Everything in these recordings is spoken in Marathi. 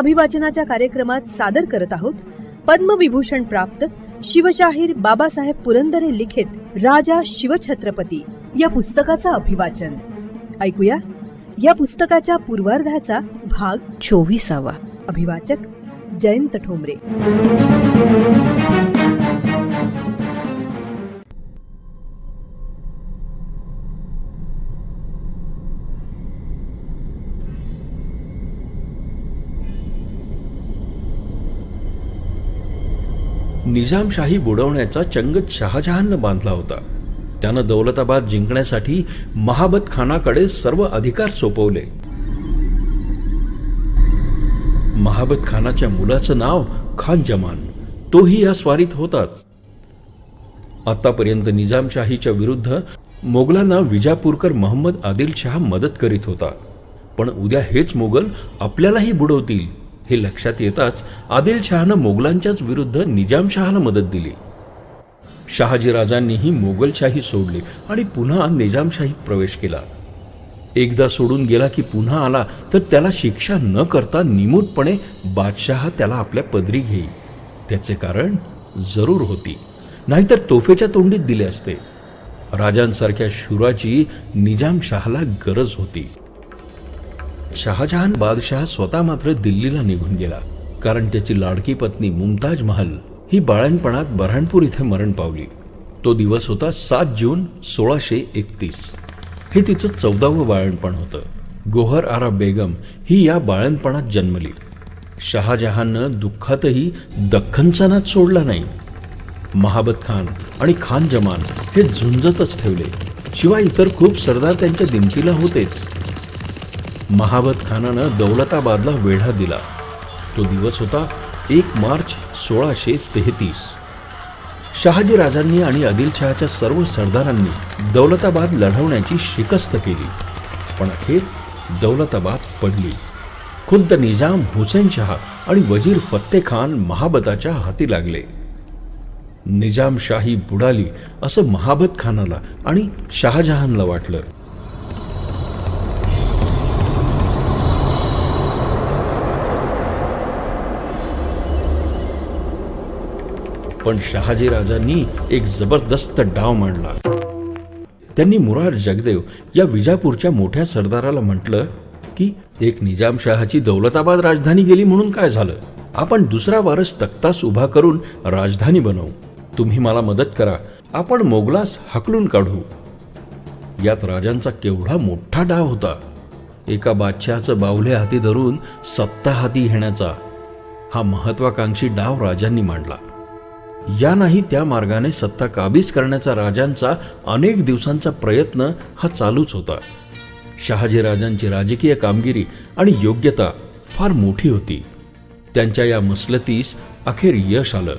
अभिवाचनाच्या कार्यक्रमात सादर करत आहोत. पद्मविभूषण प्राप्त शिवशाहीर बाबासाहेब पुरंदरे लिखित राजा शिवछत्रपती या पुस्तकाचं अभिवाचन. ऐकूया. या पुस्तकाच्या पूर्वार्धाचा भाग चोवीसावा. अभिवाचक जयंत ठोंबरे. निजामशाही बुडवण्याचा चंग शहाजहाननं बांधला होता. त्यानं दौलताबाद जिंकण्यासाठी महाबत खानाकडे सर्व अधिकार सोपवले. महाबत खानाच्या मुलाचं नाव खान जमान. तोही या स्वारीत होताच. आतापर्यंत निजामशाहीच्या विरुद्ध मोगलांना विजापूरकर मोहम्मद आदिल शहा मदत करीत होता. पण उद्या हेच मोगल आपल्यालाही बुडवतील. हे लक्षात येताच आदिलशहानं मोगलांच्याच विरुद्ध निजामशहाला मदत दिली. शहाजीराजांनीही मोगलशाही सोडली आणि पुन्हा निजामशाहीत प्रवेश केला. एकदा सोडून गेला की पुन्हा आला तर त्याला शिक्षा न करता निमूटपणे बादशहा त्याला आपल्या पदरी घेई. त्याचे कारण जरूर होती. नाहीतर तोफेच्या तोंडीत दिले असते. राजांसारख्या शुराची निजामशहाला गरज होती. शहाजहान बादशाह स्वतः मात्र दिल्लीला निघून गेला. कारण त्याची लाडकी पत्नी मुमताज महल ही बाळणपणात बऱ्हाणपूर इथे मरण पावली. तो दिवस होता सात जून सोळाशे एकतीस. हे तिचं चौदावं बाळणपण होतं. गोहर आरा बेगम ही या बाळणपणात जन्मली. शहाजहाननं दुःखातही दख्खनचा नाच सोडला नाही. महाबत खान आणि खान जमान हे झुंजतच ठेवले. शिवाय इतर खूप सरदार त्यांच्या दिमतीला होतेच. महाबत खानानं दौलताबादला वेढा दिला. तो दिवस होता एक मार्च सोळाशे तेहतीस. शहाजी राजांनी आणि आदिलशहाच्या सर्व सरदारांनी दौलताबाद लढवण्याची शिकस्त केली. पण अखेर दौलताबाद पडली. खुद्द निजाम हुसेन शहा आणि वजीर फत्ते खान महाबताच्या हाती लागले. निजामशाही बुडाली असं महाबत खानाला आणि शहाजहानला वाटलं. पण शहाजी राजांनी एक जबरदस्त डाव मांडला. त्यांनी मुरार जगदेव या विजापूरच्या मोठ्या सरदाराला म्हटलं की एक निजामशहाची दौलताबाद राजधानी गेली म्हणून काय झालं? आपण दुसरा वारस तक्तास उभा करून राजधानी बनवू. तुम्ही मला मदत करा. आपण मोगलास हकलून काढू. यात राजांचा केवढा मोठा डाव होता. एका बादशहाचं बावले हाती धरून सत्ता हाती घेण्याचा हा महत्वाकांक्षी डाव राजांनी मांडला. या नाही त्या मार्गाने सत्ता काबीज करण्याचा राजांचा अनेक दिवसांचा प्रयत्न हा चालूच होता. शहाजी राजांची राजकीय कामगिरी आणि योग्यता फार मोठी होती. त्यांच्या या मसलतीस अखेर यश आलं.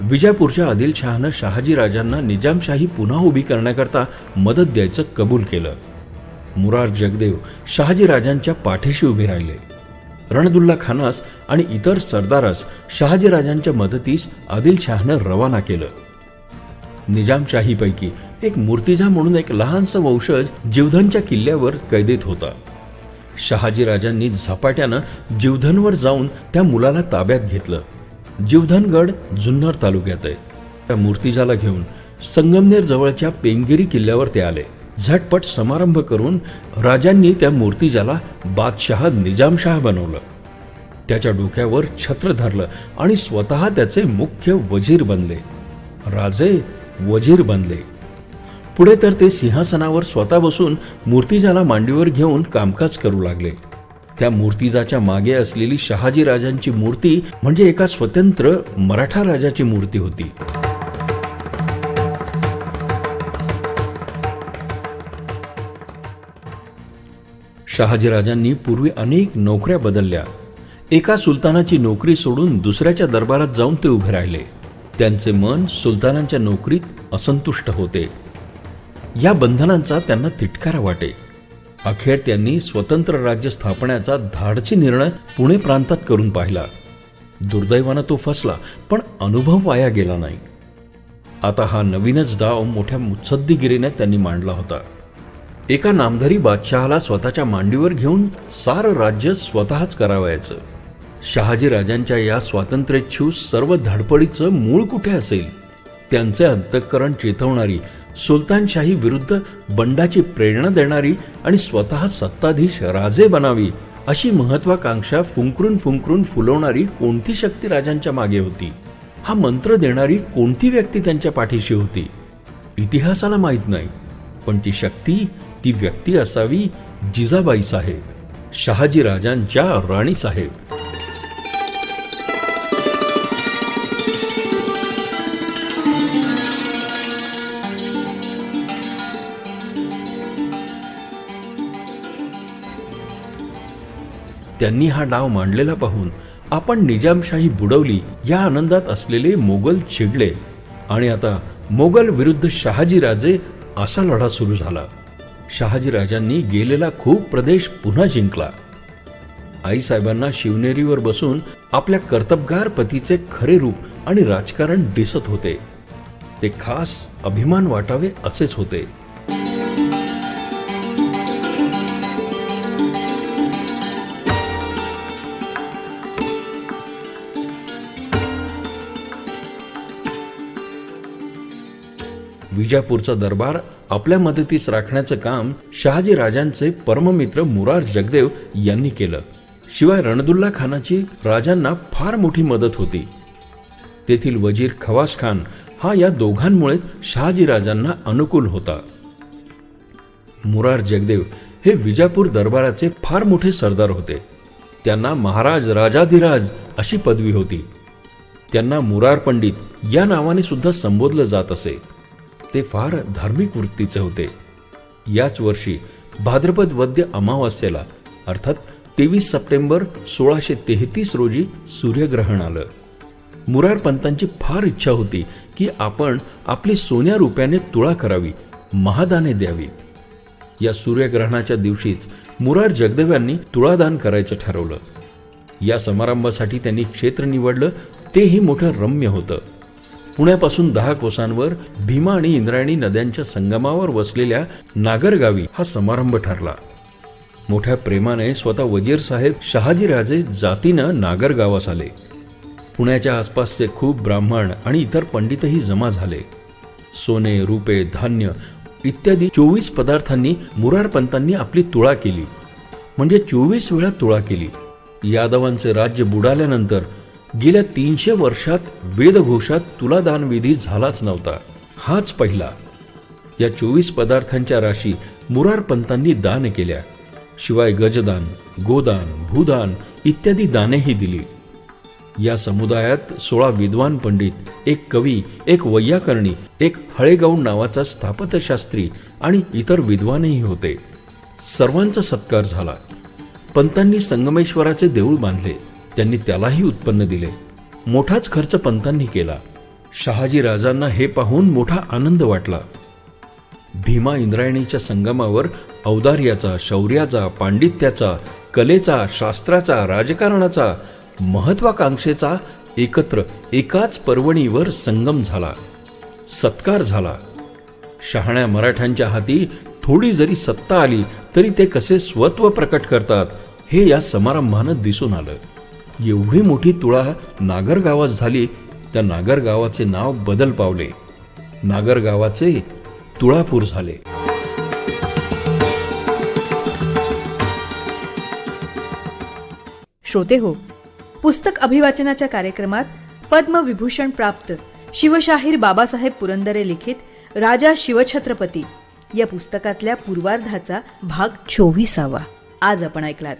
विजापूरच्या आदिलशहानं शहाजी राजांना निजामशाही पुन्हा उभी करण्याकरता मदत द्यायचं कबूल केलं. मुरार जगदेव शहाजी राजांच्या पाठीशी उभे राहिले. रणदुल्ला खानास आणि इतर सरदारास शहाजी राजांच्या मदतीस आदिलशहानं रवाना केलं. निजामशाहीपैकी एक मूर्तिजा म्हणून एक लहानसं वंशज जीवधनच्या किल्ल्यावर कैदेत होता. शहाजी राजांनी झपाट्यानं जीवधनवर जाऊन त्या मुलाला ताब्यात घेतलं. जीवधनगड जुन्नर तालुक्यात आहे. त्या मूर्तिजाला घेऊन संगमनेर जवळच्या पेमगिरी किल्ल्यावर ते आले. झटपट समारंभ करून राजांनी त्या मूर्तिजाला बादशहा निजामशाह बनवलं. त्याच्या डोक्यावर छत्र धरलं आणि स्वतः त्याचे मुख्य वजीर बनले. राजे वजीर बनले. पुढे तर ते सिंहासनावर स्वतः बसून मूर्तिजाला मांडीवर घेऊन कामकाज करू लागले. त्या मूर्तिजाच्या मागे असलेली शहाजी राजांची मूर्ती म्हणजे एका स्वतंत्र मराठा राजाची मूर्ती होती. शहाजीराजांनी पूर्वी अनेक नोकऱ्या बदलल्या. एका सुलतानाची नोकरी सोडून दुसऱ्याच्या दरबारात जाऊन ते उभे राहिले. त्यांचे मन सुलतानांच्या नोकरीत असंतुष्ट होते. या बंधनांचा त्यांना तिटकारा वाटे. अखेर त्यांनी स्वतंत्र राज्य स्थापण्याचा धाडसी निर्णय पुणे प्रांतात करून पाहिला. दुर्दैवानं तो फसला पण अनुभव वाया गेला नाही. आता हा नवीनच डाव मोठ्या मुत्सद्दीगिरीने त्यांनी मांडला होता. एका नामधारी बादशहाला स्वतःच्या मांडीवर घेऊन सारं राज्य स्वतःच करावयाचं. शहाजीराजांच्या या स्वातंत्र्येच्छू सर्व धडपडीचं मूळ कुठे असेल? त्यांचे अंतःकरण चेतवणारी सुलतानशाही विरुद्ध बंडाची प्रेरणा देणारी आणि स्वतः सत्ताधीश राजे बनावी अशी महत्वाकांक्षा फुंकरून फुंकरून फुलवणारी कोणती शक्ती राजांच्या मागे होती? हा मंत्र देणारी कोणती व्यक्ती त्यांच्या पाठीशी होती? इतिहासाला माहीत नाही पण ती शक्ती ती व्यक्ती असावी जिजाबाई साहेब शहाजी राजांच्या राणी साहेब. त्यांनी हा डाव मांडलेला पाहून आपण निजामशाही बुडवली या आनंदात असलेले मोगल चिडले आणि आता मोगल विरुद्ध शहाजीराजे असा लढा सुरू झाला. शहाजीराजांनी गेलेला खूप प्रदेश पुन्हा जिंकला. आईसाहेबांना शिवनेरीवर बसून आपल्या कर्तबगार पतीचे खरे रूप आणि राजकारण दिसत होते. ते खास अभिमान वाटावे असेच होते. विजापूरचा दरबार आपल्या मदतीस राखण्याचं काम शहाजी राजांचे परममित्र मुरार जगदेव यांनी केलं. शिवाय रणदुल्ला खानाची राजांना फार मोठी मदत होती. तेथील वजीर खवास खान हा या दोघांमुळेच शहाजी राजांना अनुकूल होता. मुरार जगदेव हे विजापूर दरबाराचे फार मोठे सरदार होते. त्यांना महाराज राजाधिराज अशी पदवी होती. त्यांना मुरार पंडित या नावाने सुद्धा संबोधलं जात असे. ते फार धार्मिक वृत्तीचे होते. याच वर्षी भाद्रपद वद्य अमावास्येला अर्थात तेवीस सप्टेंबर सोळाशे तेहतीस रोजी सूर्यग्रहण आलं. मुरार पंतांची फार इच्छा होती की आपण आपली सोन्या रुपयाने तुळा करावी महादाने द्यावीत. या सूर्यग्रहणाच्या दिवशीच मुरार जगदेव यांनी तुळादान करायचं ठरवलं. या समारंभासाठी त्यांनी क्षेत्र निवडलं तेही मोठं रम्य होतं. पुण्यापासून दहा कोसांवर भीमा आणि इंद्रायणी नद्यांच्या संगमावर वसलेल्या नागरगावी हा समारंभ ठरला. मोठ्या प्रेमाने स्वतः वजीर साहेब शहाजीराजे जातीनं नागरगावास आले. पुण्याच्या आसपासचे खूप ब्राह्मण आणि इतर पंडितही जमा झाले. सोने रुपे धान्य इत्यादी चोवीस पदार्थांनी मुरारपंतांनी आपली तुळा केली. म्हणजे चोवीस वेळा तुळा केली. यादवांचे राज्य बुडाल्यानंतर गेल्या तीनशे वर्षात वेदघोषात तुलादानविधी झालाच नव्हता. हाच पहिला. या चोवीस पदार्थांच्या राशी मुरार पंतांनी दान केल्या. शिवाय गजदान गोदान भूदान इत्यादी दानेही दिली. या समुदायात सोळा विद्वान पंडित एक कवी एक वैयाकरणी एक हळेगौंड नावाचा स्थापत्यशास्त्री आणि इतर विद्वानही होते. सर्वांचा सत्कार झाला. पंतांनी संगमेश्वराचे देऊळ बांधले. त्यांनी त्यालाही उत्पन्न दिले. मोठाच खर्च पंतांनी केला. शहाजी राजांना हे पाहून मोठा आनंद वाटला. भीमा इंद्रायणीच्या संगमावर औदार्याचा शौर्याचा पांडित्याचा कलेचा शास्त्राचा राजकारणाचा महत्वाकांक्षेचा एकत्र एकाच पर्वणीवर संगम झाला. सत्कार झाला. शहाण्या मराठ्यांच्या हाती थोडी जरी सत्ता आली तरी ते कसे स्वत्व प्रकट करतात हे या समारंभानं दिसून आलं. एवढी मोठी तुळा नागर गावात झाली त्या नागर गावाचे नाव बदल पावले. नागर गावाचे तुळापूर झाले. श्रोते हो पुस्तक अभिवाचनाच्या कार्यक्रमात पद्मविभूषण प्राप्त शिवशाहीर बाबासाहेब पुरंदरे लिखित राजा शिवछत्रपती या पुस्तकातल्या पूर्वार्धाचा भाग चोवीसावा. आज आपण ऐकलात.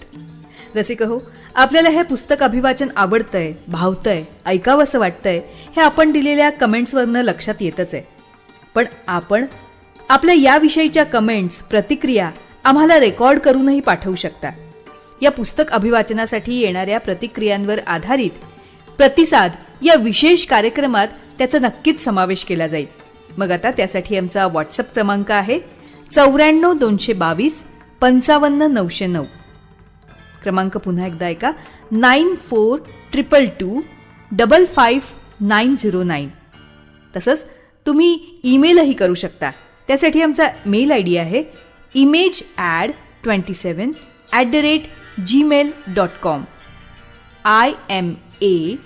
रसिक हो आपल्याला हे पुस्तक अभिवाचन आवडतंय भावतंय ऐकावंसं वाटतंय हे आपण दिलेल्या कमेंट्सवरनं लक्षात येतच आहे. पण आपण आपल्या याविषयीच्या कमेंट्स प्रतिक्रिया आम्हाला रेकॉर्ड करूनही पाठवू शकता. या पुस्तक अभिवाचनासाठी येणाऱ्या प्रतिक्रियांवर आधारित प्रतिसाद या विशेष कार्यक्रमात त्याचा नक्कीच समावेश केला जाईल. मग आता त्यासाठी आमचा व्हॉट्सअप क्रमांक आहे चौऱ्याण्णव दोनशे बावीस पंचावन्न नऊशे नऊ. क्रमांक पुन्हा एकदा ऐका. Nine four triple two double five nine zero nine. तसंच तुम्ही ईमेलही करू शकता. त्यासाठी आमचा मेल आय डी आहे image ad twenty seven at the rate Gmail dot com I M A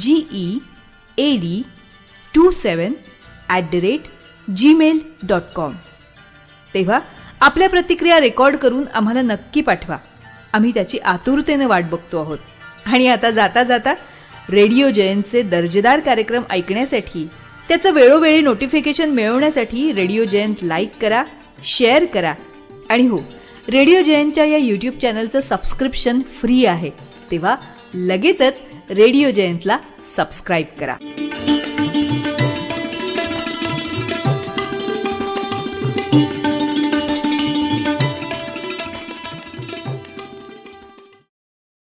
G E A D two seven at the rate Gmail dot com तेव्हा आपल्या प्रतिक्रिया रेकॉर्ड करून आम्हाला नक्की पाठवा. आम्ही त्याची आतुरतेने वाट बघतो आहोत. आणि आता जाता जाता रेडिओ जयंतचे दर्जेदार कार्यक्रम ऐकण्यासाठी त्याचं वेळोवेळी नोटिफिकेशन मिळवण्यासाठी रेडिओ जयंत लाईक करा शेअर करा. आणि हो रेडिओ जयंतच्या या यूट्यूब चॅनलचं सबस्क्रिप्शन फ्री आहे. तेव्हा लगेचच रेडिओ जयंतला सबस्क्राईब करा.